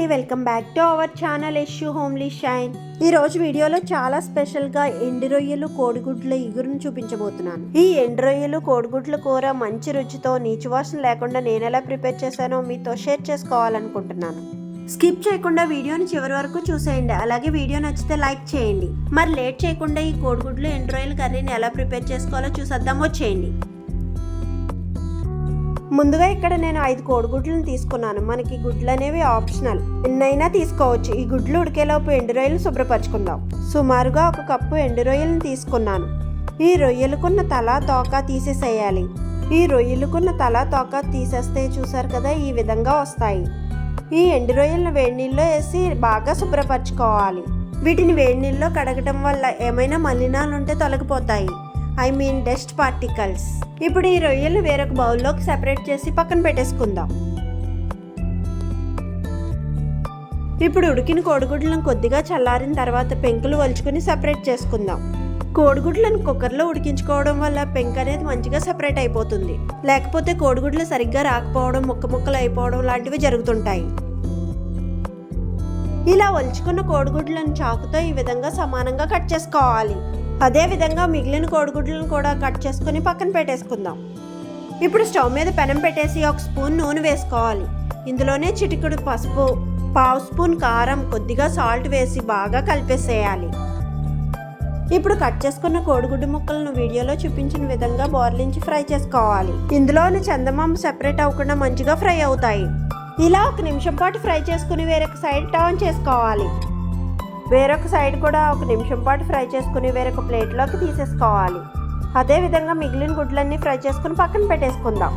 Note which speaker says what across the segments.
Speaker 1: అండి. Welcome back to our channel Ishu homely shine ఈ రోజు వీడియోలో చాలా స్పెషల్గా ఎండు రొయ్యలు కోడిగుడ్ల ఇగురును చూపించబోతున్నాను. ఈ ఎండు రొయ్యలు కోడిగుడ్ల కూర మంచి రుచితో నీచు వాసన లేకుండా నేను ఎలా ప్రిపేర్ చేశానో మీతో షేర్ చేసుకోవాలనుకుంటున్నాను. స్కిప్ చేయకుండా వీడియోని చివరి వరకు చూసేయండి. అలాగే వీడియో నచ్చితే లైక్ చేయండి. మరి లేట్ చేయకుండా ఈ కోడిగుడ్లు ఎండు రొయ్యల కర్రీని ఎలా ప్రిపేర్ చేసుకోవాలో చూసేద్దాం వచ్చేయండి ముందుగా ఇక్కడ నేను ఐదు కోడిగుడ్లను తీసుకున్నాను. మనకి గుడ్లు అనేవి ఆప్షనల్ ఎన్నైనా తీసుకోవచ్చు. ఈ గుడ్లు ఉడికేలోపు ఎండు రొయ్యలు శుభ్రపరచుకుందాం. సుమారుగా ఒక కప్పు ఎండు రొయ్యలను తీసుకున్నాను. ఈ రొయ్యలకున్న తల తోక తీసేసేయాలి. ఈ రొయ్యలకున్న తల తోక తీసేస్తే చూసారు కదా ఈ విధంగా వస్తాయి. ఈ ఎండు రొయ్యలను వేడి నీళ్ళలో వేసి బాగా శుభ్రపరచుకోవాలి. వీటిని వేడి నీళ్ళలో కడగటం వల్ల ఏమైనా మలినాలు ఉంటే తొలగిపోతాయి. I mean dust particles. ఇప్పుడు ఈ రొయ్యలు వేరొక బౌల్లోకి సెపరేట్ చేసి పక్కన పెట్టేసుకుందాం. ఇప్పుడు ఉడికిన కోడిగుడ్లను కొద్దిగా చల్లారిన తర్వాత పెంకులు వలుచుకుని సెపరేట్ చేసుకుందాం. కోడిగుడ్లను కుక్కర్లో ఉడికించుకోవడం వల్ల పెంక్ అనేది మంచిగా సెపరేట్ అయిపోతుంది. లేకపోతే కోడిగుడ్లు సరిగ్గా రాకపోవడం ముక్క ముక్కలు అయిపోవడం లాంటివి జరుగుతుంటాయి. ఇలా వలుచుకున్న కోడిగుడ్లను చాకుతో ఈ విధంగా సమానంగా కట్ చేసుకోవాలి. అదే విధంగా మిగిలిన కోడిగుడ్లను కూడా కట్ చేసుకుని పక్కన పెట్టేసుకుందాం. ఇప్పుడు స్టవ్ మీద పెనం పెట్టేసి ఒక స్పూన్ నూనె వేసుకోవాలి. ఇందులోనే చిటికుడు పసుపు పావు స్పూన్ కారం కొద్దిగా సాల్ట్ వేసి బాగా కలిపేసేయాలి. ఇప్పుడు కట్ చేసుకున్న కోడిగుడ్డు ముక్కలను వీడియోలో చూపించిన విధంగా బోర్లించి ఫ్రై చేసుకోవాలి. ఇందులోని చందమామ సెపరేట్ అవ్వకుండా మంచిగా ఫ్రై అవుతాయి. ఇలా ఒక నిమిషం పాటు ఫ్రై చేసుకుని వేరొక సైడ్ టర్న్ చేసుకోవాలి. వేరొక సైడ్ కూడా ఒక నిమిషం పాటు ఫ్రై చేసుకుని వేరొక ప్లేట్లోకి తీసేసుకోవాలి. అదే విధంగా మిగిలిన గుడ్లన్నీ ఫ్రై చేసుకుని పక్కన పెట్టేసుకుందాం.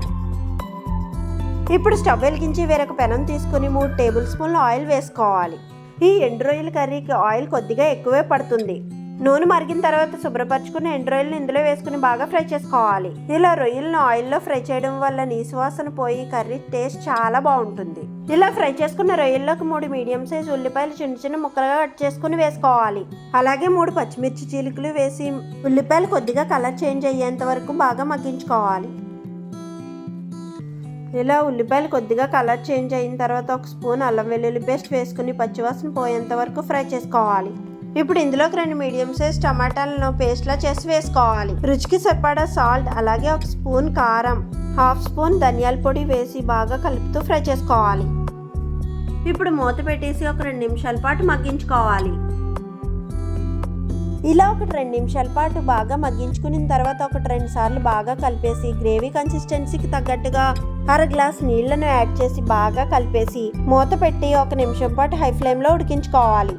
Speaker 1: ఇప్పుడు స్టవ్ వెలిగించి వేరొక పెనం తీసుకుని మూడు టేబుల్ స్పూన్ల ఆయిల్ వేసుకోవాలి. ఈ ఎండు రొయ్యల కర్రీకి ఆయిల్ కొద్దిగా ఎక్కువే పడుతుంది. నూనె మరిగిన తర్వాత శుభ్రపరచుకున్న ఎండ్రాయిల్ని ఇందులో వేసుకుని బాగా ఫ్రై చేసుకోవాలి. ఇలా రొయ్యలను ఆయిల్లో ఫ్రై చేయడం వల్ల నీసువాసన పోయి కర్రీ టేస్ట్ చాలా బాగుంటుంది. ఇలా ఫ్రై చేసుకున్న రొయ్యల్లోకి మూడు మీడియం సైజ్ ఉల్లిపాయలు చిన్న చిన్న ముక్కలుగా కట్ చేసుకుని వేసుకోవాలి. అలాగే మూడు పచ్చిమిర్చి చీలికలు వేసి ఉల్లిపాయలు కొద్దిగా కలర్ చేంజ్ అయ్యేంత వరకు బాగా మగ్గించుకోవాలి. ఇలా ఉల్లిపాయలు కొద్దిగా కలర్ చేంజ్ అయిన తర్వాత ఒక స్పూన్ అల్లం వెల్లుల్లి పేస్ట్ వేసుకుని పచ్చివాసన పోయేంత వరకు ఫ్రై చేసుకోవాలి. ఇప్పుడు ఇందులోకి రెండు మీడియం సైజ్ టమాటాలను పేస్ట్లా చేసి వేసుకోవాలి. రుచికి సరిపడా సాల్ట్ అలాగే ఒక స్పూన్ కారం హాఫ్ స్పూన్ ధనియాల పొడి వేసి బాగా కలుపుతూ ఫ్రై చేసుకోవాలి. ఇప్పుడు మూత పెట్టేసి ఒక రెండు నిమిషాల పాటు మగ్గించుకోవాలి. ఇలా ఒక రెండు నిమిషాల పాటు బాగా మగ్గించుకున్న తర్వాత ఒక రెండు సార్లు బాగా కలిపేసి గ్రేవీ కన్సిస్టెన్సీకి తగ్గట్టుగా అర గ్లాస్ నీళ్ళను యాడ్ చేసి బాగా కలిపేసి మూత పెట్టి ఒక నిమిషం పాటు హై ఫ్లేమ్లో ఉడికించుకోవాలి.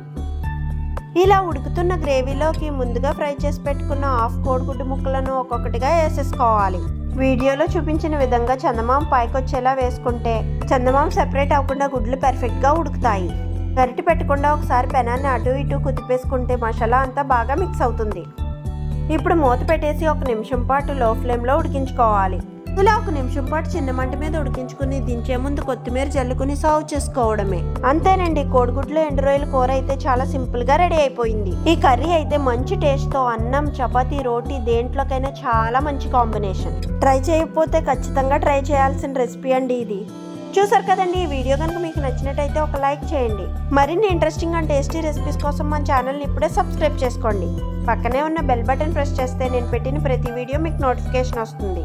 Speaker 1: ఇలా ఉడుకుతున్న గ్రేవీలోకి ముందుగా ఫ్రై చేసి పెట్టుకున్న హాఫ్ కోడిగుడ్డు ముక్కలను ఒక్కొక్కటిగా వేసేసుకోవాలి. వీడియోలో చూపించిన విధంగా చందమామ పైకొచ్చేలా వేసుకుంటే చందమామ సెపరేట్ అవ్వకుండా గుడ్లు పర్ఫెక్ట్గా ఉడుకుతాయి. గరిటి పెట్టకుండా ఒకసారి పెనాన్ని అటు ఇటు కుదిపేసుకుంటే మసాలా అంతా బాగా మిక్స్ అవుతుంది. ఇప్పుడు మూత పెట్టేసి ఒక నిమిషం పాటు లో ఫ్లేమ్లో ఉడికించుకోవాలి. ఇలా ఒక నిమిషం పాటు చిన్న మంట మీద ఉడికించుకుని దించే ముందు కొత్తిమీర జల్లుకుని సర్వ్ చేసుకోవడమే. అంతేనండి కోడిగుడ్లు ఎండు రొయ్యల కూర అయితే చాలా సింపుల్గా రెడీ అయిపోయింది. ఈ కర్రీ అయితే మంచి టేస్ట్తో అన్నం చపాతీ రోటీ దేంట్లోకైనా చాలా మంచి కాంబినేషన్. ట్రై చేయకపోతే ఖచ్చితంగా ట్రై చేయాల్సిన రెసిపీ అండి ఇది. చూసారు కదండి ఈ వీడియో కనుక మీకు నచ్చినట్టయితే ఒక లైక్ చేయండి. మరిన్ని ఇంట్రెస్టింగ్ అండ్ టేస్టీ రెసిపీస్ కోసం మన ఛానల్ని ఇప్పుడే సబ్స్క్రైబ్ చేసుకోండి. పక్కనే ఉన్న బెల్ బటన్ ప్రెస్ చేస్తే నేను పెట్టిన ప్రతి వీడియో మీకు నోటిఫికేషన్ వస్తుంది.